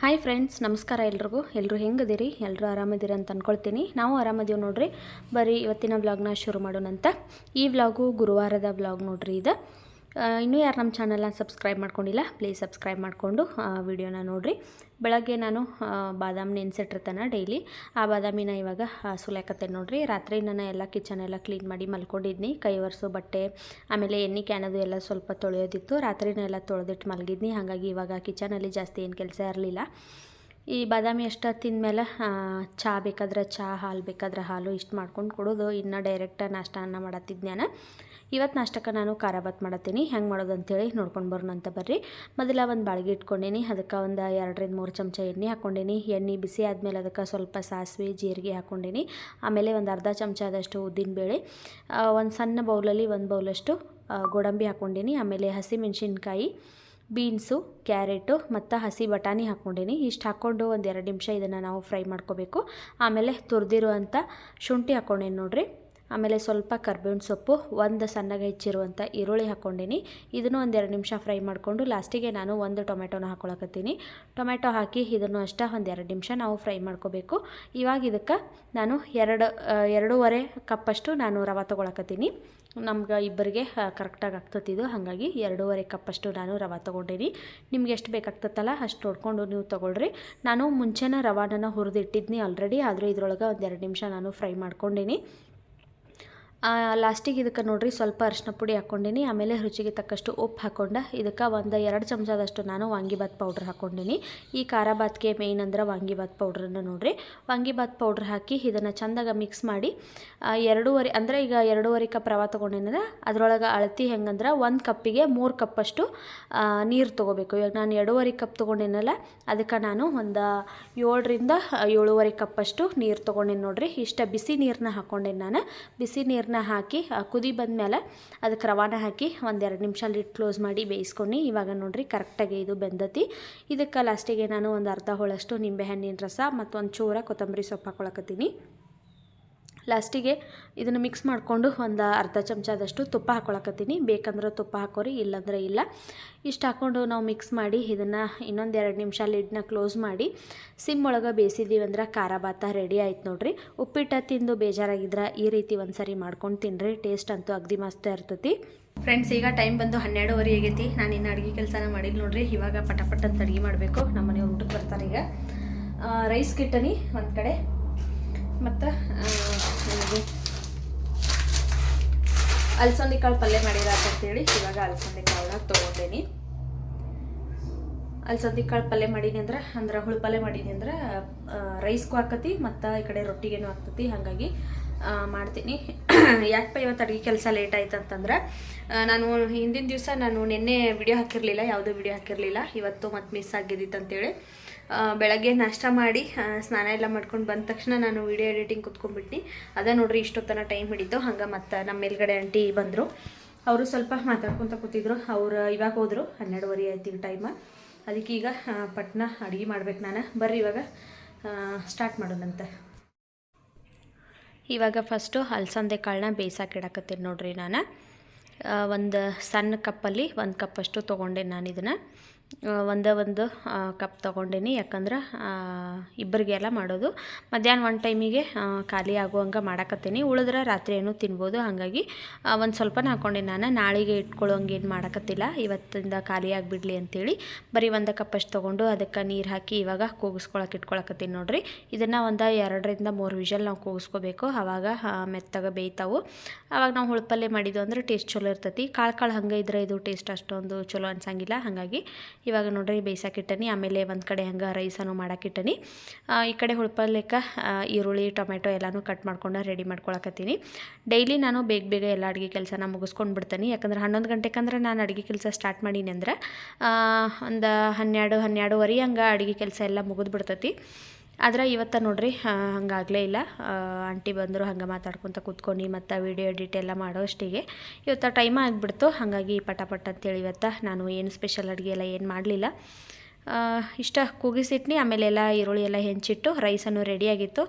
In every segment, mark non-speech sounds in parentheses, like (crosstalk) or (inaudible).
Hi friends ನಮಸ್ಕಾರ ಎಲ್ರಿಗೂ. ಎಲ್ಲರೂ ಹೆಂಗದಿರಿ? ಎಲ್ಲರೂ ಆರಾಮದಿರಿ ಅಂತ ಅಂದ್ಕೊಳ್ತೀನಿ ನಾವು ಆರಾಮದೀವಿ ನೋಡ್ರಿ. ಬರೀ ಇವತ್ತಿನ ವ್ಲಾಗ್ನ ಶುರು ಮಾಡೋಣಂತ. ಈ ವ್ಲಾಗು ಗುರುವಾರದ ವ್ಲಾಗ್ ನೋಡ್ರಿ ಇದು. ಇನ್ನೂ ಯಾರು ನಮ್ಮ ಚಾನಲ್ನ ಸಬ್ಸ್ಕ್ರೈಬ್ ಮಾಡ್ಕೊಂಡಿಲ್ಲ ಪ್ಲೀಸ್ ಸಬ್ಸ್ಕ್ರೈಬ್ ಮಾಡಿಕೊಂಡು ವಿಡಿಯೋನ ನೋಡಿರಿ. ಬೆಳಗ್ಗೆ ನಾನು ಬಾದಾಮಿ ನೆನೆಸಿಟ್ಟಿರ್ತೇನೆ ಡೈಲಿ ಆ ಬಾದಾಮಿನ ಇವಾಗ ಸುಲಾಕತ್ತೆ ನೋಡಿರಿ. ರಾತ್ರಿ ನಾನು ಎಲ್ಲ ಕಿಚನ್ ಎಲ್ಲ ಕ್ಲೀನ್ ಮಾಡಿ ಮಲ್ಕೊಂಡಿದ್ನಿ. ಕೈ ಒರೆಸು, ಬಟ್ಟೆ, ಆಮೇಲೆ ಎಣ್ಣೆ ಕ್ಯಾನದು ಎಲ್ಲ ಸ್ವಲ್ಪ ತೊಳೆಯೋದಿತ್ತು. ರಾತ್ರಿನ ಎಲ್ಲ ತೊಳೆದಿಟ್ಟು ಮಲಗಿದ್ನಿ. ಹಾಗಾಗಿ ಇವಾಗ ಕಿಚನಲ್ಲಿ ಜಾಸ್ತಿ ಏನು ಕೆಲಸ ಇರಲಿಲ್ಲ. ಈ ಬಾದಾಮಿ ಅಷ್ಟು ತಿಂದಮೇಲೆ ಚಹಾ ಬೇಕಾದ್ರೆ ಚಹಾ ಹಾಲು ಬೇಕಾದ್ರೆ ಹಾಲು ಇಷ್ಟು ಮಾಡ್ಕೊಂಡು ಕೊಡೋದು. ಇನ್ನು ಡೈರೆಕ್ಟ್ ನಾಷ್ಟ ಅನ್ನ ಮಾಡತ್ತಿದ್ದೆ ನಾನು ಇವತ್ತು ನಾಷ್ಟಕ್ಕೆ ನಾನು ಖಾರ ಭಾತ್ ಮಾಡತ್ತೀನಿ. ಹೆಂಗೆ ಮಾಡೋದು ಅಂತೇಳಿ ನೋಡ್ಕೊಂಡು ಬರೋಣ ಅಂತ ಬರ್ರಿ. ಮೊದಲ ಒಂದು ಬಾಳ್ಗೆ ಇಟ್ಕೊಂಡೀನಿ. ಅದಕ್ಕೆ ಒಂದು ಎರಡರಿಂದ ಮೂರು ಚಮಚ ಎಣ್ಣೆ ಹಾಕ್ಕೊಂಡೀನಿ ಎಣ್ಣೆ ಬಿಸಿ ಆದಮೇಲೆ ಅದಕ್ಕೆ ಸ್ವಲ್ಪ ಸಾಸಿವೆ, ಜೀರಿಗೆ ಹಾಕ್ಕೊಂಡೇನಿ ಆಮೇಲೆ ಒಂದು ಅರ್ಧ ಚಮಚ ಆದಷ್ಟು ಉದ್ದಿನಬೇಳೆ ಒಂದು ಸಣ್ಣ ಬೌಲಲ್ಲಿ ಒಂದು ಬೌಲಷ್ಟು ಗೋಡಂಬಿ ಹಾಕ್ಕೊಂಡೀನಿ ಆಮೇಲೆ ಹಸಿಮೆಣಸಿನ್ಕಾಯಿ, ಬೀನ್ಸು, ಕ್ಯಾರೆಟು ಮತ್ತು ಹಸಿ ಬಟಾಣಿ ಹಾಕ್ಕೊಂಡೇನಿ ಇಷ್ಟು ಹಾಕ್ಕೊಂಡು ಒಂದು ಎರಡು ನಿಮಿಷ ಇದನ್ನು ನಾವು ಫ್ರೈ ಮಾಡ್ಕೋಬೇಕು. ಆಮೇಲೆ ತುರಿದಿರುವಂಥ ಶುಂಠಿ ಹಾಕ್ಕೊಂಡೇನಿ ನೋಡ್ರಿ. ಆಮೇಲೆ ಸ್ವಲ್ಪ ಕರ್ಬೇವಿನ ಸೊಪ್ಪು, ಒಂದು ಸಣ್ಣಗೆ ಹೆಚ್ಚಿರುವಂಥ ಈರುಳ್ಳಿ ಹಾಕ್ಕೊಂಡಿನಿ. ಇದನ್ನು ಒಂದು ಎರಡು ನಿಮಿಷ ಫ್ರೈ ಮಾಡಿಕೊಂಡು ಲಾಸ್ಟಿಗೆ ನಾನು ಒಂದು ಟೊಮೆಟೊನ ಹಾಕ್ಕೊಳಕತ್ತೀನಿ ಟೊಮೆಟೊ ಹಾಕಿ ಇದನ್ನು ಅಷ್ಟೇ ಒಂದು ಎರಡು ನಿಮಿಷ ನಾವು ಫ್ರೈ ಮಾಡ್ಕೋಬೇಕು. ಇವಾಗ ಇದಕ್ಕೆ ನಾನು ಎರಡು, ಎರಡೂವರೆ ಕಪ್ಪಷ್ಟು ನಾನು ರವೆ ತೊಗೊಳಕತ್ತೀನಿ. ನಮ್ಗೆ ಇಬ್ಬರಿಗೆ ಕರೆಕ್ಟಾಗಿ ಆಗ್ತತಿದು ಹಾಗಾಗಿ ಎರಡೂವರೆ ಕಪ್ಪಷ್ಟು ನಾನು ರವೆ ತೊಗೊಂಡೀನಿ. ನಿಮ್ಗೆ ಎಷ್ಟು ಬೇಕಾಗ್ತತ್ತಲ್ಲ ಅಷ್ಟು ನೋಡ್ಕೊಂಡು ನೀವು ತೊಗೊಳ್ರಿ. ನಾನು ಮುಂಚೆನೇ ರವಾನ ಹುರಿದಿಟ್ಟಿದ್ನಿ ಆಲ್ರೆಡಿ ಆದರೂ ಇದ್ರೊಳಗೆ ಒಂದು ಎರಡು ನಿಮಿಷ ನಾನು ಫ್ರೈ ಮಾಡ್ಕೊಂಡೀನಿ. ಲಾಸ್ಟಿಗೆ ಇದಕ್ಕೆ ನೋಡಿರಿ ಸ್ವಲ್ಪ ಅರಿಶಿನ ಪುಡಿ ಹಾಕ್ಕೊಂಡಿನಿ, ಆಮೇಲೆ ರುಚಿಗೆ ತಕ್ಕಷ್ಟು ಉಪ್ಪು ಹಾಕ್ಕೊಂಡು, ಇದಕ್ಕೆ ಒಂದು ಎರಡು ಚಮಚದಷ್ಟು ನಾನು ವಾಂಗಿಬಾತ್ ಪೌಡ್ರ್ ಹಾಕ್ಕೊಂಡಿನಿ. ಈ ಖಾರ ಬಾತ್ಗೆ ಮೇಯ್ನ್ ಅಂದ್ರೆ ವಾಂಗಿಬಾತ್ ಪೌಡ್ರನ್ನು ನೋಡ್ರಿ. ವಾಂಗಿಬಾತ್ ಪೌಡ್ರ್ ಹಾಕಿ ಇದನ್ನು ಚಂದಾಗ ಮಿಕ್ಸ್ ಮಾಡಿ ಎರಡೂವರೆ, ಅಂದರೆ ಈಗ ಎರಡೂವರೆ ಕಪ್ ರವೆ ತೊಗೊಂಡೇನಂದ್ರೆ ಅದರೊಳಗೆ ಅಳತಿ ಹೆಂಗಂದ್ರೆ ಒಂದು ಕಪ್ಪಿಗೆ ಮೂರು ಕಪ್ಪಷ್ಟು ನೀರು ತೊಗೋಬೇಕು. ಇವಾಗ ನಾನು ಎರಡೂವರೆ ಕಪ್ ತೊಗೊಂಡಿನಲ್ಲ, ಅದಕ್ಕೆ ನಾನು ಒಂದು ಏಳರಿಂದ ಏಳೂವರೆ ಕಪ್ಪಷ್ಟು ನೀರು ತೊಗೊಂಡಿನಿ ನೋಡಿರಿ. ಇಷ್ಟ ಬಿಸಿ ನೀರನ್ನ ಹಾಕ್ಕೊಂಡೇನಿ ನಾನು. ಬಿಸಿ ನೀರನ್ನ ಹಾಕಿ ಆ, ಕುದಿ ಬಂದಮೇಲೆ ಅದಕ್ಕೆ ರವಾನ ಹಾಕಿ ಒಂದೆರಡು ನಿಮಿಷ ಲಿಟ್ ಕ್ಲೋಸ್ ಮಾಡಿ ಬೇಯಿಸ್ಕೊಂಡು ಇವಾಗ ನೋಡಿರಿ ಕರೆಕ್ಟಾಗಿ ಇದು ಬೆಂದತಿ. ಇದಕ್ಕೆ ಲಾಸ್ಟಿಗೆ ನಾನು ಒಂದು ಅರ್ಧ ಹೋಳಷ್ಟು ನಿಂಬೆಹಣ್ಣಿನ ರಸ ಮತ್ತು ಒಂದು ಚೂರ ಕೊತ್ತಂಬರಿ ಸೊಪ್ಪು ಹಾಕ್ಕೊಳಕತ್ತೀನಿ ಲಾಸ್ಟಿಗೆ ಇದನ್ನು ಮಿಕ್ಸ್ ಮಾಡಿಕೊಂಡು ಒಂದು ಅರ್ಧ ಚಮಚದಷ್ಟು ತುಪ್ಪ ಹಾಕ್ಕೊಳಕತ್ತೀನಿ ಬೇಕಂದ್ರೆ ತುಪ್ಪ ಹಾಕೋರಿ, ಇಲ್ಲಾಂದ್ರೆ ಇಲ್ಲ. ಇಷ್ಟು ಹಾಕ್ಕೊಂಡು ನಾವು ಮಿಕ್ಸ್ ಮಾಡಿ ಇದನ್ನು ಇನ್ನೊಂದು ಎರಡು ನಿಮಿಷ ಲಿಡ್ನ ಕ್ಲೋಸ್ ಮಾಡಿ ಸಿಮ್ ಒಳಗೆ ಬೇಯಿಸಿದ್ದೀವಿ ಅಂದ್ರೆ ಖಾರ ಭಾತ ರೆಡಿ ಆಯ್ತು ನೋಡ್ರಿ. ಉಪ್ಪಿಟ್ಟು ತಿಂದು ಬೇಜಾರಾಗಿದ್ರೆ ಈ ರೀತಿ ಒಂದು ಸರಿ ಮಾಡ್ಕೊಂಡು ತಿನ್ನಿರಿ ಟೇಸ್ಟ್ ಅಂತೂ ಅಗ್ದಿ ಮಸ್ತ ಇರ್ತೈತಿ. ಫ್ರೆಂಡ್ಸ್ ಈಗ ಟೈಮ್ ಬಂದು ಹನ್ನೆರಡುವರೆ ಆಗೈತಿ. ನಾನು ಇನ್ನು ಅಡುಗೆ ಕೆಲಸನ ಮಾಡಿಲ್ಲ ನೋಡ್ರಿ. ಇವಾಗ ಪಟ ಪಟ ಅಂತ ಅಡುಗೆ ಮಾಡಬೇಕು. ನಮ್ಮ ಮನೆಯವ್ರು ಊಟಕ್ಕೆ ಬರ್ತಾರೆ ಈಗ. ರೈಸ್ ಕಿಟ್ಟನಿ ಒಂದು ಕಡೆ. ಮತ್ತು ಅಲಸಂದಿ ಕಾಳು ಪಲ್ಯ ಅಂತೇಳಿ ಇವಾಗ ಅಲಸಂದಿ ಕಾಳನ್ನ ತೊಗೊಂಡೇನಿ. ಅಲಸಂದಿ ಕಾಳು ಪಲ್ಯ ಮಾಡೀನಿ ಅಂದ್ರೆ ಅಂದ್ರೆ ಹುಳು ಪಲ್ಯ ಮಾಡೀನಿ ಅಂದ್ರೆ ರೈಸ್ಗೂ ಹಾಕತಿ ಮತ್ತು ಈ ಕಡೆ ರೊಟ್ಟಿಗೇನು ಹಾಕ್ತತಿ ಹಾಗಾಗಿ ಮಾಡ್ತೀನಿ. (coughs) ಯಾಕಪ್ಪ ಇವತ್ತು ಅಡುಗೆ ಕೆಲಸ ಲೇಟ್ ಆಯ್ತು ಅಂತಂದ್ರೆ ನಾನು ಹಿಂದಿನ ದಿವಸ ನಾನು ನಿನ್ನೆ ವಿಡಿಯೋ ಹಾಕಿರಲಿಲ್ಲ, ಯಾವುದೂ ವಿಡಿಯೋ ಹಾಕಿರಲಿಲ್ಲ, ಇವತ್ತು ಮತ್ತೆ ಮಿಸ್ ಆಗಿದ್ದಿತ್ತು ಅಂತೇಳಿ ಬೆಳಗ್ಗೆ ನಾಷ್ಟ ಮಾಡಿ ಸ್ನಾನ ಎಲ್ಲ ಮಾಡ್ಕೊಂಡು ಬಂದ ತಕ್ಷಣ ನಾನು ವಿಡಿಯೋ ಎಡಿಟಿಂಗ್ ಕುತ್ಕೊಂಡ್ಬಿಟ್ಟು ಅದೇ ನೋಡ್ರಿ ಇಷ್ಟೊತ್ತನ ಟೈಮ್ ಹಿಡಿತು. ಹಂಗೆ ಮತ್ತು ನಮ್ಮ ಮೇಲ್ಗಡೆ ಆಂಟಿ ಬಂದರು. ಅವರು ಸ್ವಲ್ಪ ಮಾತಾಡ್ಕೊತ ಕೂತಿದ್ರು. ಅವ್ರು ಇವಾಗ ಹೋದರು. ಹನ್ನೆರಡುವರೆ ಆಯ್ತು ಈಗ ಟೈಮ ಅದಕ್ಕೆ ಈಗ ಪಟ್ನ ಅಡುಗೆ ಮಾಡ್ಬೇಕು ನಾನು. ಬರ್ರಿ ಇವಾಗ ಸ್ಟಾರ್ಟ್ ಮಾಡೋಣಂತೆ. ಇವಾಗ ಫಸ್ಟು ಅಲಸಂದೆ ಕಾಳನ್ನ ಬೇಯಿಸಾಕಿಡಕತ್ತೀನಿ ನೋಡ್ರಿ ನಾನು. ಒಂದು ಸಣ್ಣ ಕಪ್ಪಲ್ಲಿ ಒಂದು ಕಪ್ಪಷ್ಟು ತೊಗೊಂಡೆ ನಾನು ಇದನ್ನು. ಒಂದೇ ಒಂದು ಕಪ್ ತೊಗೊಂಡೀನಿ. ಯಾಕಂದ್ರೆ ಇಬ್ಬರಿಗೆ ಇಬ್ಬರಿಗೆಲ್ಲ ಮಾಡೋದು. ಮಧ್ಯಾಹ್ನ ಒಂದು ಟೈಮಿಗೆ ಖಾಲಿ ಆಗುವಂಗೆ ಮಾಡಕತ್ತೀನಿ. ಉಳಿದ್ರೆ ರಾತ್ರಿ ಏನೂ ತಿನ್ಬೋದು. ಹಾಗಾಗಿ ಒಂದು ಸ್ವಲ್ಪನ ಹಾಕ್ಕೊಂಡೀನಿ ನಾನು. ನಾಳೆಗೆ ಇಟ್ಕೊಳ್ಳೋಂಗೆ ಏನು ಮಾಡಕತ್ತಿಲ್ಲ. ಇವತ್ತಿಂದ ಖಾಲಿ ಆಗಿಬಿಡ್ಲಿ ಅಂತೇಳಿ ಬರೀ ಒಂದು ಕಪ್ಪಷ್ಟು ತೊಗೊಂಡು ಅದಕ್ಕೆ ನೀರು ಹಾಕಿ ಇವಾಗ ಕೂಗಿಸ್ಕೊಳಕ್ಕೆ ಇಟ್ಕೊಳಕತ್ತೀನಿ ನೋಡ್ರಿ. ಇದನ್ನು ಒಂದು ಎರಡರಿಂದ ಮೂರು ವಿಷಲ್ ನಾವು ಕೂಗಿಸ್ಕೋಬೇಕು. ಆವಾಗ ಮೆತ್ತಗೆ ಬೇಯ್ತಾವು. ಆವಾಗ ನಾವು ಹುಳಪಲ್ಲೆ ಮಾಡಿದ್ದು ಅಂದ್ರೆ ಟೇಸ್ಟ್ ಚಲೋ ಇರ್ತೈತಿ. ಕಾಳು ಕಾಳು ಹಂಗೆ ಇದ್ರೆ ಇದು ಟೇಸ್ಟ್ ಅಷ್ಟೊಂದು ಚಲೋ ಅನ್ಸಂಗಿಲ್ಲ. ಹಾಗಾಗಿ ಇವಾಗ ನೋಡ್ರಿ ಬೇಯಿಸಾಕಿಟ್ಟನಿ ಆಮೇಲೆ ಒಂದು ಕಡೆ ಹಂಗೆ ರೈಸನ್ನು ಮಾಡಾಕಿಟ್ಟನಿ. ಈ ಕಡೆ ಹುಳ್ಪಲ್ಯಕ್ಕೆ ಆ, ಈರುಳ್ಳಿ ಟೊಮೆಟೊ ಎಲ್ಲನೂ ಕಟ್ ಮಾಡ್ಕೊಂಡು ರೆಡಿ ಮಾಡ್ಕೊಳಕತ್ತೀನಿ. ಡೈಲಿ ನಾನು ಬೇಗ ಬೇಗ ಎಲ್ಲ ಅಡುಗೆ ಕೆಲಸನ ಮುಗಿಸ್ಕೊಂಡು ಬಿಡ್ತೀನಿ. ಯಾಕಂದ್ರೆ ಹನ್ನೊಂದು ಗಂಟೆಕಂದ್ರೆ ನಾನು ಅಡುಗೆ ಕೆಲಸ ಸ್ಟಾರ್ಟ್ ಮಾಡೀನಿ ಅಂದ್ರೆ ಒಂದು ಹನ್ನೆರಡು ಹನ್ನೆರಡುವರೆ ಹಂಗೆ ಅಡುಗೆ ಕೆಲಸ ಎಲ್ಲ ಮುಗಿದು ಬಿಡ್ತೈತಿ. ಆದ್ರೆ ಇವತ್ತು ನೋಡ್ರಿ ಹಂಗಾಗಲೇ ಇಲ್ಲ. ಆಂಟಿ ಬಂದರು ಹಂಗೆ ಮಾತಾಡ್ಕೊತ ಕೂತ್ಕೊಂಡು ಮತ್ತು ವಿಡಿಯೋ ಎಡಿಟ್ ಎಲ್ಲ ಮಾಡೋ ಅಷ್ಟಿಗೆ ಇವತ್ತು ಟೈಮ್ ಆಗಿಬಿಡ್ತು, ಹಾಗಾಗಿ ಪಟ ಅಂತೇಳಿ ಇವತ್ತು ನಾನು ಏನು ಸ್ಪೆಷಲ್ ಅಡುಗೆ ಎಲ್ಲ ಏನು ಮಾಡಲಿಲ್ಲ. ಇಷ್ಟ ಕೂಗಿಸಿಟ್ನಿ ಆಮೇಲೆ ಎಲ್ಲ ಈರುಳ್ಳಿ ಎಲ್ಲ ಹೆಂಚಿಟ್ಟು ರೈಸನ್ನು ರೆಡಿಯಾಗಿತ್ತು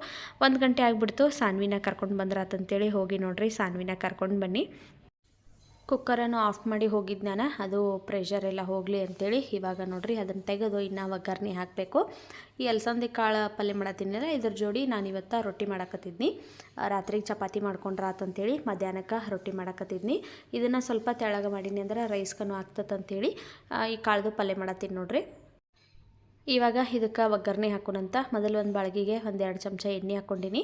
ಒಂದು ಗಂಟೆ ಆಗಿಬಿಡ್ತು, ಸಾನ್ವಿನ ಕರ್ಕೊಂಡು ಬಂದ್ರಾತಂತೇಳಿ ಹೋಗಿ ನೋಡ್ರಿ, ಸಾನ್ವಿನ ಕರ್ಕೊಂಡು ಬನ್ನಿ. ಕುಕ್ಕರನ್ನು ಆಫ್ ಮಾಡಿ ಹೋಗಿದ್ನಾನ ನಾನು ಅದು ಪ್ರೆಷರ್ ಎಲ್ಲ ಹೋಗಲಿ ಅಂತೇಳಿ. ಇವಾಗ ನೋಡಿರಿ ಅದನ್ನು ತೆಗೆದು ಇನ್ನು ಒಗ್ಗರಣೆ ಹಾಕಬೇಕು. ಈ ಅಲಸಂದಿ ಕಾಳು ಪಲ್ಯ ಮಾಡತ್ತಿನಲ್ಲ ಇದ್ರ ಜೋಡಿ ನಾನು ಇವತ್ತು ರೊಟ್ಟಿ ಮಾಡಕತ್ತಿದ್ನಿ. ರಾತ್ರಿಗೆ ಚಪಾತಿ ಮಾಡ್ಕೊಂಡ್ರೆ ಆತಂತೇಳಿ ಮಧ್ಯಾಹ್ನಕ್ಕೆ ರೊಟ್ಟಿ ಮಾಡಕತ್ತಿದ್ನಿ. ಇದನ್ನು ಸ್ವಲ್ಪ ತೆಳಗೆ ಮಾಡೀನಿ ಅಂದ್ರೆ ರೈಸ್ಕನು ಆಗ್ತದಂತೇಳಿ ಈ ಕಾಳ್ದು ಪಲ್ಯ ಮಾಡತ್ತೀನಿ ನೋಡ್ರಿ. ಇವಾಗ ಇದಕ್ಕೆ ಒಗ್ಗರಣೆ ಹಾಕೋಣಂತ ಮೊದಲು ಒಂದು ಬಾಳ್ಗಿಗೆ ಒಂದೆರಡು ಚಮಚ ಎಣ್ಣೆ ಹಾಕ್ಕೊಂಡಿನಿ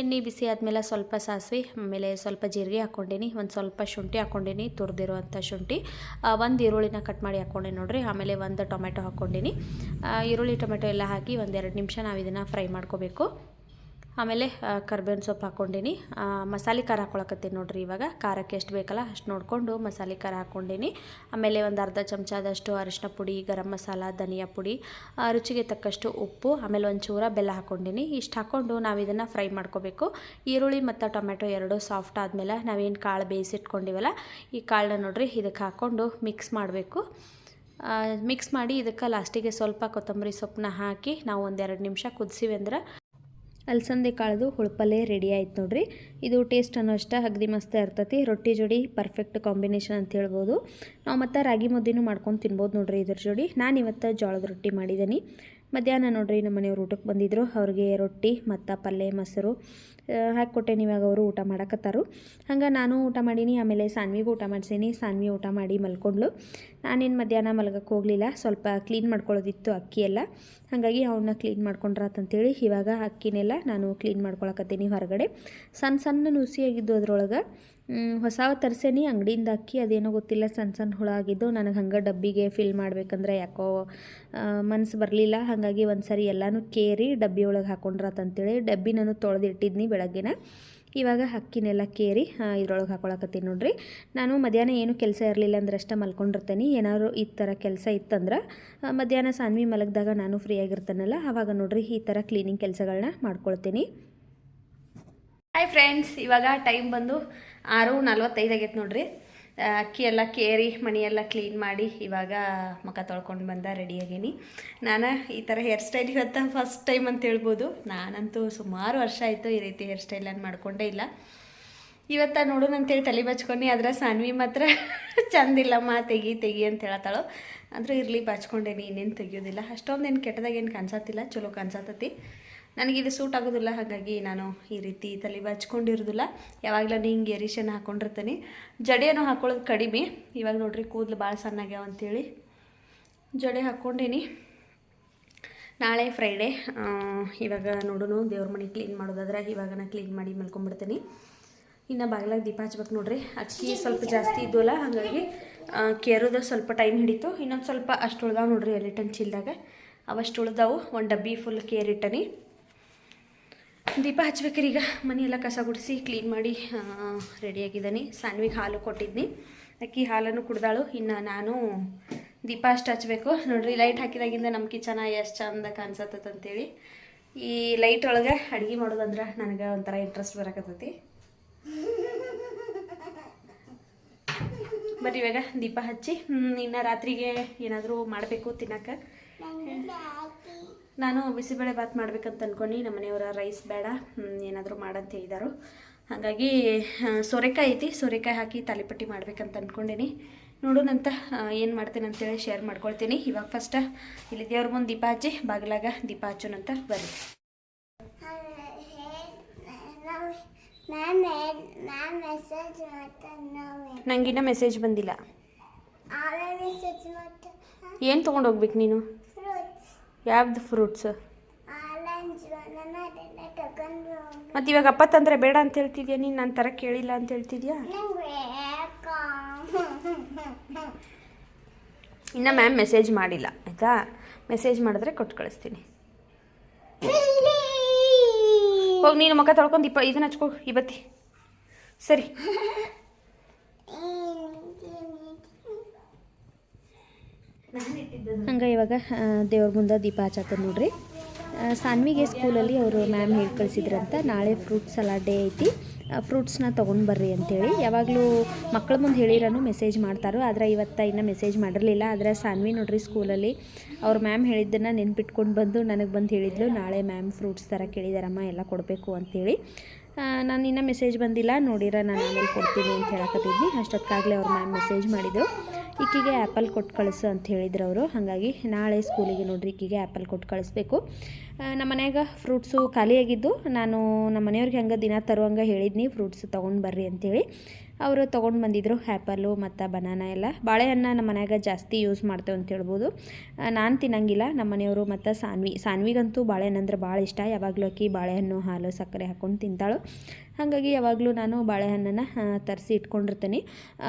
ಎಣ್ಣೆ ಬಿಸಿ ಆದಮೇಲೆ ಸ್ವಲ್ಪ ಸಾಸಿವೆ, ಆಮೇಲೆ ಸ್ವಲ್ಪ ಜೀರಿಗೆ ಹಾಕ್ಕೊಂಡಿನಿ ಒಂದು ಸ್ವಲ್ಪ ಶುಂಠಿ ಹಾಕ್ಕೊಂಡಿನಿ ತುರಿದಿರುವಂಥ ಶುಂಠಿ. ಒಂದು ಈರುಳ್ಳಿನ ಕಟ್ ಮಾಡಿ ಹಾಕ್ಕೊಂಡೆ ನೋಡಿರಿ, ಆಮೇಲೆ ಒಂದು ಟೊಮೆಟೊ ಹಾಕ್ಕೊಂಡಿನಿ ಈರುಳ್ಳಿ ಟೊಮೆಟೊ ಎಲ್ಲ ಹಾಕಿ ಒಂದೆರಡು ನಿಮಿಷ ನಾವು ಇದನ್ನು ಫ್ರೈ ಮಾಡ್ಕೋಬೇಕು. ಆಮೇಲೆ ಕರ್ಬೇವಿನ ಸೊಪ್ಪು ಹಾಕ್ಕೊಂಡೀನಿ. ಮಸಾಲೆ ಖಾರ ಹಾಕ್ಕೊಳಕತ್ತೀನಿ ನೋಡ್ರಿ ಇವಾಗ. ಖಾರಕ್ಕೆ ಎಷ್ಟು ಬೇಕಲ್ಲ ಅಷ್ಟು ನೋಡಿಕೊಂಡು ಮಸಾಲೆ ಖಾರ ಹಾಕ್ಕೊಂಡೀನಿ. ಆಮೇಲೆ ಒಂದು ಅರ್ಧ ಚಮಚದಷ್ಟು ಅರಿಶಿನ ಪುಡಿ, ಗರಂ ಮಸಾಲ, ಧನಿಯಾ ಪುಡಿ ರುಚಿಗೆ ತಕ್ಕಷ್ಟು ಉಪ್ಪು, ಆಮೇಲೆ ಒಂದು ಚೂರ ಬೆಲ್ಲ ಹಾಕ್ಕೊಂಡೀನಿ. ಇಷ್ಟು ಹಾಕ್ಕೊಂಡು ನಾವು ಇದನ್ನು ಫ್ರೈ ಮಾಡ್ಕೋಬೇಕು. ಈರುಳ್ಳಿ ಮತ್ತು ಟೊಮೆಟೊ ಎರಡು ಸಾಫ್ಟ್ ಆದಮೇಲೆ ನಾವೇನು ಕಾಳು ಬೇಯಿಸಿಟ್ಕೊಂಡಿವಲ್ಲ, ಈ ಕಾಳನ್ನ ನೋಡ್ರಿ ಇದಕ್ಕೆ ಹಾಕ್ಕೊಂಡು ಮಿಕ್ಸ್ ಮಾಡಬೇಕು. ಮಿಕ್ಸ್ ಮಾಡಿ ಇದಕ್ಕೆ ಲಾಸ್ಟಿಗೆ ಸ್ವಲ್ಪ ಕೊತ್ತಂಬರಿ ಸೊಪ್ಪನ್ನ ಹಾಕಿ ನಾವು ಒಂದೆರಡು ನಿಮಿಷ ಕುದಿಸಿವೆ ಅಂದ್ರೆ ಅಲಸಂದೆ ಕಾಳದು ಹುಳ್ಪಲ್ಲೆ ರೆಡಿ ಆಯ್ತು ನೋಡ್ರಿ. ಇದು ಟೇಸ್ಟ್ ಅನ್ನೋ ಅಷ್ಟ ಅಗದಿ ಮಸ್ತ್ ಇರ್ತೈತಿ. ರೊಟ್ಟಿ ಜೋಡಿ ಪರ್ಫೆಕ್ಟ್ ಕಾಂಬಿನೇಷನ್ ಅಂತ ಹೇಳ್ಬೋದು. ನಾವು ಮತ್ತು ರಾಗಿ ಮುದ್ದೆನೂ ಮಾಡ್ಕೊಂಡು ತಿನ್ಬೋದು ನೋಡ್ರಿ ಇದ್ರ ಜೋಡಿ. ನಾನು ಇವತ್ತು ಜೋಳದ ರೊಟ್ಟಿ ಮಾಡಿದ್ದೀನಿ ಮಧ್ಯಾಹ್ನ ನೋಡ್ರಿ ನಮ್ಮ ಮನೆಯವ್ರು ಊಟಕ್ಕೆ ಬಂದಿದ್ದರು ಅವ್ರಿಗೆ ರೊಟ್ಟಿ, ಮತ್ತು ಪಲ್ಯ ಮೊಸರು ಹಾಕಿಕೊಟ್ಟೆ ಇವಾಗ ಅವರು ಊಟ ಮಾಡಕತ್ತಾರು. ಹಂಗೆ ನಾನು ಊಟ ಮಾಡೀನಿ, ಆಮೇಲೆ ಸಾನ್ವಿಗೂ ಊಟ ಮಾಡಿಸೀನಿ. ಸಾನ್ವಿ ಊಟ ಮಾಡಿ ಮಲ್ಕೊಂಡ್ಳು. ನಾನೇನು ಮಧ್ಯಾಹ್ನ ಮಲ್ಗಕ್ಕೆ ಹೋಗಲಿಲ್ಲ, ಸ್ವಲ್ಪ ಕ್ಲೀನ್ ಮಾಡ್ಕೊಳ್ಳೋದಿತ್ತು ಅಕ್ಕಿ ಎಲ್ಲ ಹಾಗಾಗಿ ಅವನ್ನ ಕ್ಲೀನ್ ಮಾಡ್ಕೊಂಡ್ರಾತಂತೇಳಿ ಇವಾಗ ಅಕ್ಕಿನೆಲ್ಲ ನಾನು ಕ್ಲೀನ್ ಮಾಡ್ಕೊಳಕತ್ತೀನಿ ಹೊರಗಡೆ. ಸಣ್ಣ ಸಣ್ಣ ನುಸಿಯಾಗಿದ್ದು ಅದರೊಳಗೆ. ಹೊಸ ತರಿಸೇನಿ, ಅಂಗಡಿಯಿಂದ ಅಕ್ಕಿ, ಅದೇನೋ ಗೊತ್ತಿಲ್ಲ ಸಣ್ಣ ಸಣ್ಣ ಹುಳ ಆಗಿದ್ದು. ನನಗೆ ಹಂಗೆ ಡಬ್ಬಿಗೆ ಫಿಲ್ ಮಾಡ್ಬೇಕಂದ್ರೆ ಯಾಕೋ ಮನ್ಸು ಬರಲಿಲ್ಲ. ಹಾಗಾಗಿ ಒಂದು ಸರಿ ಎಲ್ಲನೂ ಕೇರಿ ಡಬ್ಬಿ ಒಳಗೆ ಹಾಕೊಂಡ್ರಾತಂತೇಳಿ ಡಬ್ಬಿ ನಾನು ತೊಳೆದಿಟ್ಟಿದ್ನಿ. ಬೆಳಗ್ಗೆನ. ಇವಾಗ ಅಕ್ಕಿನೆಲ್ಲ ಕೇರಿ ಇದ್ರೊಳಗೆ ಹಾಕೊಳಕತ್ತೀನಿ ನೋಡ್ರಿ. ನಾನು ಮಧ್ಯಾಹ್ನ ಏನು ಕೆಲಸ ಇರಲಿಲ್ಲ ಅಂದ್ರೆ ಅಷ್ಟೇ ಮಲ್ಕೊಂಡಿರ್ತೇನೆ. ಏನಾದ್ರು ಈ ಥರ ಕೆಲಸ ಇತ್ತಂದ್ರೆ ಮಧ್ಯಾಹ್ನ ಸಾನ್ವಿ ಮಲಗಿದಾಗ ನಾನು ಫ್ರೀ ಆಗಿರ್ತಾನಲ್ಲ ಆವಾಗ ನೋಡ್ರಿ ಈ ಥರ ಕ್ಲೀನಿಂಗ್ ಕೆಲಸಗಳನ್ನ ಮಾಡ್ಕೊಳ್ತೀನಿ. ಹಾಯ್ ಫ್ರೆಂಡ್ಸ್ ಇವಾಗ ಟೈಮ್ ಬಂದು ಆರು ನಲ್ವತ್ತೈದು ಆಗೈತೆ ನೋಡ್ರಿ. ಅಕ್ಕಿ ಎಲ್ಲ ಕೇರಿ, ಮಣಿಯೆಲ್ಲ ಕ್ಲೀನ್ ಮಾಡಿ ಇವಾಗ ಮುಖ ತೊಳ್ಕೊಂಡು ಬಂದ ರೆಡಿಯಾಗೀನಿ ನಾನು ಈ ಥರ ಹೇರ್ ಸ್ಟೈಲ್ ಇವತ್ತು ಫಸ್ಟ್ ಟೈಮ್ ಅಂತ ಹೇಳ್ಬೋದು. ನಾನಂತೂ ಸುಮಾರು ವರ್ಷ ಆಯಿತು ಈ ರೀತಿ ಹೇರ್ ಸ್ಟೈಲನ್ನು ಮಾಡ್ಕೊಂಡೇ ಇಲ್ಲ. ಇವತ್ತ ನೋಡು ಅಂತೇಳಿ ತಲೆ ಬಚ್ಕೊಂಡು, ಆದರೆ ಸಾನ್ವಿ ಮಾತ್ರ (laughs) ಚಂದಿಲ್ಲಮ್ಮ ತೆಗಿ ತೆಗಿ ಅಂತ ಹೇಳತ್ತಾಳು ಆದರೂ ಇರಲಿ, ಬಚ್ಕೊಂಡೇನಿ, ಇನ್ನೇನು ತೆಗಿಯೋದಿಲ್ಲ. ಕೆಟ್ಟದಾಗ ಏನು ಕಾಣಿಸತ್ತಿಲ್ಲ, ಚಲೋ ಕಾಣಿಸತ್ತತಿ ಇದು ಸೂಟ್ ಆಗೋದಿಲ್ಲ, ಹಾಗಾಗಿ ನಾನು ಈ ರೀತಿ ತಲೆ ಬಚ್ಕೊಂಡಿರೋದಿಲ್ಲ. ಯಾವಾಗಲೂ ಹಿಂಗೆ ಎರಿಷನ್ ಹಾಕ್ಕೊಂಡಿರ್ತೀನಿ ಜಡೆಯನ್ನು ಹಾಕ್ಕೊಳ್ಳೋದು ಕಡಿಮೆ. ಇವಾಗ ನೋಡಿರಿ, ಕೂದಲು ಭಾಳ ಸಣ್ಣಾಗ್ಯಾವ ಅಂಥೇಳಿ ಜಡೆ ಹಾಕ್ಕೊಂಡೀನಿ. ನಾಳೆ ಫ್ರೈಡೇ ಇವಾಗ ನೋಡೋನು ದೇವ್ರ ಮನೆ ಕ್ಲೀನ್ ಮಾಡೋದಾದ್ರೆ ಇವಾಗ ನಾನು ಕ್ಲೀನ್ ಮಾಡಿ ಮಲ್ಕೊಂಡ್ಬಿಡ್ತೀನಿ ಇನ್ನು ಬಾಗಿಲಾಗ ದೀಪ ಹಚ್ಬೇಕು ನೋಡ್ರಿ. ಅಕ್ಕಿ ಸ್ವಲ್ಪ ಜಾಸ್ತಿ ಇದ್ದಲ್ಲ ಹಾಗಾಗಿ ಕೇರೋದು ಸ್ವಲ್ಪ ಟೈಮ್ ಹಿಡಿತು. ಇನ್ನೊಂದು ಸ್ವಲ್ಪ ಅಷ್ಟು ಉಳ್ದಾವೆ ನೋಡ್ರಿ ಎಲಿಟನ್ ಚೀಲ್ದಾಗ ಅವಷ್ಟು ಉಳ್ದಾವು. ಒಂದು ಡಬ್ಬಿ ಫುಲ್ ಕೇರಿಟ್ಟನಿ. ದೀಪ ಹಚ್ಬೇಕ್ರಿ ಈಗ. ಮನೆಯೆಲ್ಲ ಕಸ ಗುಡಿಸಿ ಕ್ಲೀನ್ ಮಾಡಿ ರೆಡಿಯಾಗಿದ್ದಾನೆ ಸಾನ್ವಿಗೆ ಹಾಲು ಕೊಟ್ಟಿದ್ನಿ. ಅಕ್ಕಿ ಹಾಲನ್ನು ಕುಡ್ದಾಳು. ಇನ್ನು ನಾನು ದೀಪ ಅಷ್ಟು ಹಚ್ಬೇಕು. ನೋಡ್ರಿ ಲೈಟ್ ಹಾಕಿದಾಗಿಂದ ನಮ್ಮ ಕಿಚನ ಎಷ್ಟು ಚಂದ ಕಾಣಿಸತ್ತಂತೇಳಿ ಈ ಲೈಟ್ ಒಳಗೆ ಅಡುಗೆ ಮಾಡೋದಂದ್ರೆ ನನಗೆ ಒಂಥರ ಇಂಟ್ರೆಸ್ಟ್ ಬರಕತ್ತೈತಿ. ಬರ್ರಿ ಇವಾಗ ದೀಪ ಹಚ್ಚಿ. ಇನ್ನು ರಾತ್ರಿಗೆ ಏನಾದರೂ ಮಾಡಬೇಕು ತಿನ್ನಕ್ಕೆ ನಾನು ಬಿಸಿಬೇಳೆ ಭಾತ್ ಮಾಡ್ಬೇಕಂತ ಅನ್ಕೊಂಡು ನಮ್ಮ ಮನೆಯವರ ರೈಸ್ ಬೇಡ ಏನಾದರೂ ಮಾಡಂತ ಹೇಳಿದಾರು ಹಾಗಾಗಿ ಸೋರೆಕಾಯಿ ಐತಿ ಸೋರೆಕಾಯಿ ಹಾಕಿ ತಾಲಿಪಟ್ಟಿ ಮಾಡ್ಬೇಕಂತ ಅಂದ್ಕೊಂಡೀನಿ ನೋಡೋಣಂತ ಏನು ಮಾಡ್ತೇನೆ ಅಂತೇಳಿ ಶೇರ್ ಮಾಡ್ಕೊಳ್ತೀನಿ. ಇವಾಗ ಫಸ್ಟ್ ಇಲ್ಲಿ ದೇವ್ರ ಮುಂದೆ ದೀಪ ಹಚ್ಚಿ ಬಾಗಿಲಾಗ ದೀಪ ಹಚ್ಚೋಣಂತ ಬರ್ರಿ ನಂಗಿನ್ನ ಮೆಸೇಜ್ ಬಂದಿಲ್ಲ. ಏನು ತೊಗೊಂಡು ಹೋಗ್ಬೇಕು ನೀನು? ಯಾವ್ದು ಫ್ರೂಟ್ಸ್ ಮತ್ತು ಇವಾಗ ಅಪ್ಪ ತಂದರೆ ಬೇಡ ಅಂತ ಹೇಳ್ತಿದ್ಯಾ? ನೀನು ನಾನು ಥರ ಕೇಳಿಲ್ಲ ಅಂತ ಹೇಳ್ತಿದ್ಯಾ? ಇನ್ನ ಮ್ಯಾಮ್ ಮೆಸೇಜ್ ಮಾಡಿಲ್ಲ ಆಯಿತಾ? ಮೆಸೇಜ್ ಮಾಡಿದ್ರೆ ಕೊಟ್ಟು ಕಳಿಸ್ತೀನಿ. ಹೋಗಿ ನೀನು ಮುಖ ತೊಳ್ಕೊಂಡು ಇಪ್ಪ ಇದನ್ನ ಹಚ್ಕೋ ಇವತ್ತಿ ಸರಿ. (laughs) ಹಂಗೆ ಇವಾಗ ದೇವ್ರ ಮುಂದೆ ದೀಪ ಹಚ್ಚತ್ತ ನೋಡ್ರಿ. ಸಾನ್ವಿಗೆ ಸ್ಕೂಲಲ್ಲಿ ಅವರು ಮ್ಯಾಮ್ ಹೇಳಿ ಕಳಿಸಿದ್ರಂತ ನಾಳೆ ಫ್ರೂಟ್ ಸಲಾಡ್ ಡೇ ಐತಿ. ಫ್ರೂಟ್ಸ್ನ ತೊಗೊಂಡು ಬರ್ರಿ ಅಂತೇಳಿ. ಯಾವಾಗಲೂ ಮಕ್ಕಳ ಮುಂದೆ ಹೇಳಿರೋನು ಮೆಸೇಜ್ ಮಾಡ್ತಾರೋ, ಆದರೆ ಇವತ್ತು ಇನ್ನೂ ಮೆಸೇಜ್ ಮಾಡಿರಲಿಲ್ಲ. ಆದರೆ ಸಾನ್ವಿ ನೋಡ್ರಿ ಸ್ಕೂಲಲ್ಲಿ ಅವ್ರ ಮ್ಯಾಮ್ ಹೇಳಿದ್ದನ್ನು ನೆನ್ಪಿಟ್ಕೊಂಡು ಬಂದು ನನಗೆ ಬಂದು ಹೇಳಿದ್ಲು, ನಾಳೆ ಮ್ಯಾಮ್ ಫ್ರೂಟ್ಸ್ ಥರ ಕೇಳಿದಾರಮ್ಮ, ಎಲ್ಲ ಕೊಡಬೇಕು ಅಂತೇಳಿ. ನಾನು ಇನ್ನೂ ಮೆಸೇಜ್ ಬಂದಿಲ್ಲ, ನೋಡಿರ ನಾನು ಆಮೇಲೆ ಕೊಡ್ತೀನಿ ಅಂತ ಹೇಳಕತ್ತಿದ್ವಿ ಅಷ್ಟೊತ್ತಾಗಲೇ ಅವ್ರ ಮ್ಯಾಮ್ ಮೆಸೇಜ್ ಮಾಡಿದರು. ಈಕಿಗೆ ಆ್ಯಪಲ್ ಕೊಟ್ಟು ಕಳಿಸು ಅಂತ ಹೇಳಿದ್ರು ಅವರು. ಹಾಗಾಗಿ ನಾಳೆ ಸ್ಕೂಲಿಗೆ ನೋಡ್ರಿ, ಈಕಿಗೆ ಆ್ಯಪಲ್ ಕೊಟ್ಟು ಕಳಿಸ್ಬೇಕು. ನಮ್ಮ ಮನೆಯಾಗ ಫ್ರೂಟ್ಸು ಖಾಲಿಯಾಗಿದ್ದು, ನಾನು ನಮ್ಮ ಮನೆಯವ್ರಿಗೆ ಹಂಗೆ ದಿನ ತರುವಂಗೆ ಹೇಳಿದ್ನಿ, ಫ್ರೂಟ್ಸ್ ತೊಗೊಂಡು ಬರ್ರಿ ಅಂತೇಳಿ. ಅವರು ತೊಗೊಂಡು ಬಂದಿದ್ದರು ಆ್ಯಪಲ್ಲು ಮತ್ತು ಬನಾನ ಎಲ್ಲ. ಬಾಳೆಹಣ್ಣು ನಮ್ಮ ಮನ್ಯಾಗ ಜಾಸ್ತಿ ಯೂಸ್ ಮಾಡ್ತೇವೆ ಅಂತ ಹೇಳ್ಬೋದು. ನಾನು ತಿನ್ನಂಗಿಲ್ಲ, ನಮ್ಮ ಮನೆಯವರು ಮತ್ತು ಸಾನ್ವಿ, ಸಾನ್ವಿಗಂತೂ ಬಾಳೆಹಣ್ಣು ಅಂದ್ರೆ ಭಾಳ ಇಷ್ಟ. ಯಾವಾಗಲೂ ಅಕ್ಕಿ ಬಾಳೆಹಣ್ಣು, ಹಾಲು, ಸಕ್ಕರೆ ಹಾಕ್ಕೊಂಡು ತಿಂತಾಳು. ಹಾಗಾಗಿ ಯಾವಾಗಲೂ ನಾನು ಬಾಳೆಹಣ್ಣನ್ನು ತರಿಸಿ ಇಟ್ಕೊಂಡಿರ್ತೀನಿ.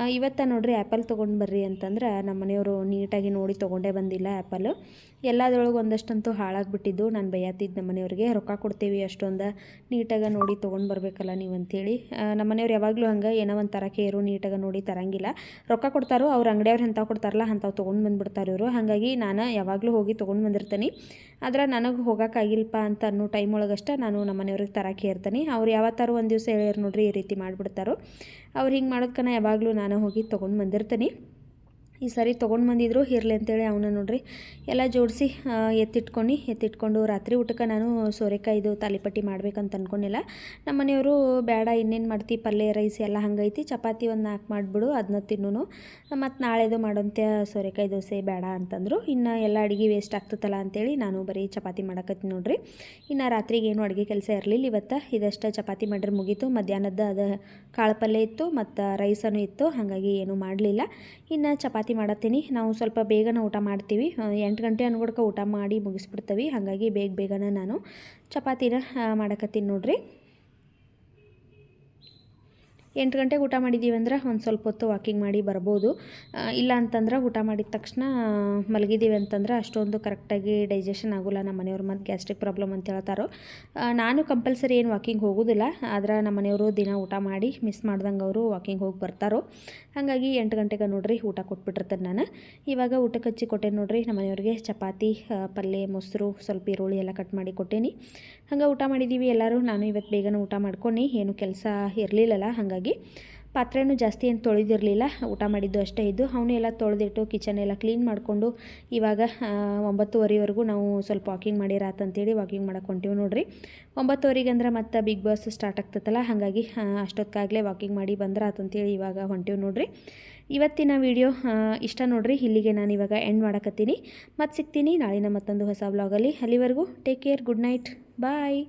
ಇವತ್ತು ನೋಡಿರಿ ಆ್ಯಪಲ್ ತೊಗೊಂಡು ಬರ್ರಿ ಅಂತಂದ್ರೆ ನಮ್ಮ ಮನೆಯವರು ನೀಟಾಗಿ ನೋಡಿ ತೊಗೊಂಡೇ ಬಂದಿಲ್ಲ ಆ್ಯಪಲ್ಲು ಎಲ್ಲದ್ರೊಳಗೆ ಒಂದಷ್ಟಂತೂ ಹಾಳಾಗ್ಬಿಟ್ಟಿದ್ದು. ನಾನು ಬೈಯತ್ತಿದ್ದು ನಮ್ಮ ಮನೆಯವ್ರಿಗೆ ರೊಕ್ಕ ಕೊಡ್ತೀವಿ ಅಷ್ಟೊಂದು, ನೀಟಾಗಿ ನೋಡಿ ತೊಗೊಂಡು ಬರಬೇಕಲ್ಲ ನೀವು ಅಂಥೇಳಿ ನಮ್ಮ ಮನೆಯವ್ರು ಯಾವಾಗಲೂ ಹಂಗೆ, ಏನೋ ಒಂಥರ ಕೇರು, ನೀಟಾಗಿ ನೋಡಿ ತರಂಗಿಲ್ಲ. ರೊಕ್ಕ ಕೊಡ್ತಾರೋ, ಅವ್ರು ಅಂಗಡಿಯವ್ರು ಎಂಥವು ಕೊಡ್ತಾರಲ್ಲ, ಅಂಥವು ತೊಗೊಂಡು ಬಂದುಬಿಡ್ತಾರೆ ಇವರು. ಹಾಗಾಗಿ ನಾನು ಯಾವಾಗಲೂ ಹೋಗಿ ತೊಗೊಂಡು ಬಂದಿರ್ತೀನಿ. ಆದ್ರೆ ನನಗೆ ಹೋಗೋಕ್ಕಾಗಿಲ್ಲಪ್ಪ ಅಂತ ಅನ್ನೋ ಟೈಮ್ ಒಳಗಷ್ಟೇ ನಾನು ನಮ್ಮ ಮನೆಯವ್ರಿಗೆ ತರಕ್ಕೆ ಇರ್ತೀನಿ. ಅವ್ರು ಯಾವತ್ತಾರು ಒಂದು ದಿವಸ ಹೇಳ್ಯಾರ ನೋಡ್ರಿ ಈ ರೀತಿ ಮಾಡಿಬಿಡ್ತಾರೋ. ಅವ್ರು ಹಿಂಗೆ ಮಾಡೋದ್ಕನ ಯಾವಾಗಲೂ ನಾನು ಹೋಗಿ ತೊಗೊಂಡು ಬಂದಿರ್ತೀನಿ. ಈ ಸರಿ ತೊಗೊಂಡು ಬಂದಿದ್ರು, ಇರಲಿ ಅಂತೇಳಿ ಅವನ್ನ ನೋಡ್ರಿ. ಎಲ್ಲ ಜೋಡಿಸಿ ಎತ್ತಿಟ್ಕೊಂಡು ಎತ್ತಿಟ್ಕೊಂಡು ರಾತ್ರಿ ಊಟಕ್ಕೆ ನಾನು ಸೋರೆಕಾಯಿದು, ತಾಲಿಪಟ್ಟಿ ಮಾಡ್ಬೇಕಂತ ಅಂದ್ಕೊಂಡಿಲ್ಲ ನಮ್ಮ ಮನೆಯವರು ಬೇಡ, ಇನ್ನೇನು ಮಾಡ್ತಿ, ಪಲ್ಯ, ರೈಸ್ ಎಲ್ಲ ಹಂಗೈತಿ, ಚಪಾತಿ ಒಂದು ನಾಲ್ಕು ಮಾಡಿಬಿಡು ಅದನ್ನ ತಿನ್ನೂ ಮತ್ತು ನಾಳೆದು ಮಾಡೋಂಥ ಸೋರೆಕಾಯಿ ದೋಸೆ ಬೇಡ ಅಂತಂದರು. ಇನ್ನು ಎಲ್ಲ ಅಡುಗೆ ವೇಸ್ಟ್ ಆಗ್ತದಲ್ಲ ಅಂತೇಳಿ ನಾನು ಬರೀ ಚಪಾತಿ ಮಾಡಕತ್ತೀನಿ ನೋಡ್ರಿ. ಇನ್ನು ರಾತ್ರಿಗೆ ಏನು ಅಡುಗೆ ಕೆಲಸ ಇರಲಿಲ್ಲ ಇವತ್ತು. ಇದಷ್ಟು ಚಪಾತಿ ಮಾಡ್ರೆ ಮುಗೀತು. ಮಧ್ಯಾಹ್ನದ ಅದು ಕಾಳು ಪಲ್ಯ ಇತ್ತು, ಮತ್ತು ರೈಸನ್ನು ಇತ್ತು, ಹಾಗಾಗಿ ಏನೂ ಮಾಡಲಿಲ್ಲ. ಇನ್ನು ಚಪಾತಿ ಮಾಡತ್ತೀನಿ ನಾವು ಸ್ವಲ್ಪ ಬೇಗನೆ ಊಟ ಮಾಡ್ತೀವಿ. ಎಂಟು ಗಂಟೆ ಅನ್ಗೊಡ್ಕ ಊಟ ಮಾಡಿ ಮುಗಿಸ್ಬಿಡ್ತೀವಿ. ಹಾಗಾಗಿ ಬೇಗ ಬೇಗನೆ ನಾನು ಚಪಾತಿನ ಮಾಡಕತ್ತೀನಿ ನೋಡ್ರಿ. ಎಂಟು ಗಂಟೆಗೆ ಊಟ ಮಾಡಿದ್ದೀವಿ ಅಂದ್ರೆ ಒಂದು ಸ್ವಲ್ಪ ಹೊತ್ತು ವಾಕಿಂಗ್ ಮಾಡಿ ಬರ್ಬೋದು. ಇಲ್ಲ ಅಂತಂದ್ರೆ ಊಟ ಮಾಡಿದ ತಕ್ಷಣ ಮಲಗಿದ್ದೀವಿ ಅಂತಂದ್ರೆ ಅಷ್ಟೊಂದು ಕರೆಕ್ಟಾಗಿ ಡೈಜೆಷನ್ ಆಗೋಲ್ಲ. ನಮ್ಮ ಮನೆಯವ್ರು ಮತ್ತು ಗ್ಯಾಸ್ಟ್ರಿಕ್ ಪ್ರಾಬ್ಲಮ್ ಅಂತ ಹೇಳ್ತಾರೋ. ನಾನು ಕಂಪಲ್ಸರಿ ಏನು ವಾಕಿಂಗ್ ಹೋಗೋದಿಲ್ಲ. ಆದ್ರೆ ನಮ್ಮ ಮನೆಯವರು ದಿನ ಊಟ ಮಾಡಿ ಮಿಸ್ ಮಾಡ್ದಂಗೆ ಅವರು ವಾಕಿಂಗ್ ಹೋಗಿ ಬರ್ತಾರೋ. ಹಾಗಾಗಿ ಎಂಟು ಗಂಟೆಗೆ ನೋಡ್ರಿ ಊಟ ಕೊಟ್ಬಿಟ್ಟಿರ್ತೇನೆ ನಾನು. ಇವಾಗ ಊಟಕ್ಕೆ ಹಚ್ಚಿ ಕೊಟ್ಟೆ ನೋಡ್ರಿ, ನಮ್ಮ ಮನೆಯವ್ರಿಗೆ ಚಪಾತಿ ಪಲ್ಯ ಮೊಸರು, ಸ್ವಲ್ಪ ಈರುಳ್ಳಿ ಎಲ್ಲ ಕಟ್ ಮಾಡಿ ಕೊಟ್ಟೇನಿ. ಹಂಗೆ ಊಟ ಮಾಡಿದ್ದೀವಿ ಎಲ್ಲರೂ. ನಾನು ಇವತ್ತು ಬೇಗನೆ ಊಟ ಮಾಡ್ಕೊಂಡು. ಏನು ಕೆಲಸ ಇರಲಿಲ್ಲಲ್ಲ. ಹಾಗಾಗಿ ಪಾತ್ರೆನೂ ಜಾಸ್ತಿ ಏನು ತೊಳೆದಿರಲಿಲ್ಲ, ಊಟ ಮಾಡಿದ್ದು ಅಷ್ಟೇ ಇದ್ದು, ಅವನು ಎಲ್ಲ ತೊಳೆದಿಟ್ಟು ಕಿಚನ್ ಎಲ್ಲ ಕ್ಲೀನ್ ಮಾಡಿಕೊಂಡು ಇವಾಗ ಒಂಬತ್ತುವರೆವರೆಗೂ ನಾವು ಸ್ವಲ್ಪ ವಾಕಿಂಗ್ ಮಾಡಿರಾತ್ ಅಂತೇಳಿ ವಾಕಿಂಗ್ ಮಾಡಕ್ಕೆ ಹೊಂಟೀವಿ ನೋಡ್ರಿ. ಒಂಬತ್ತುವರೆಗೆ ಅಂದ್ರೆ ಮತ್ತೆ ಬಿಗ್ ಬಾಸ್ ಸ್ಟಾರ್ಟ್ ಆಗ್ತದಲ್ಲ ಹಾಗಾಗಿ ಅಷ್ಟೊತ್ತಾಗಲೇ ವಾಕಿಂಗ್ ಮಾಡಿ ಬಂದ್ರಾತ್ ಅಂತೇಳಿ ಇವಾಗ ಹೊಂಟೀವಿ ನೋಡಿರಿ. ಇವತ್ತಿನ ವಿಡಿಯೋ ಇಷ್ಟ ನೋಡ್ರಿ, ಇಲ್ಲಿಗೆ ನಾನು ಇವಾಗ ಎಂಡ್ ಮಾಡಕತ್ತೀನಿ. ಮತ್ತೆ ಸಿಗ್ತೀನಿ ನಾಳಿನ ಮತ್ತೊಂದು ಹೊಸ ವ್ಲಾಗಲ್ಲಿ ಅಲ್ಲಿವರೆಗೂ take care good night bye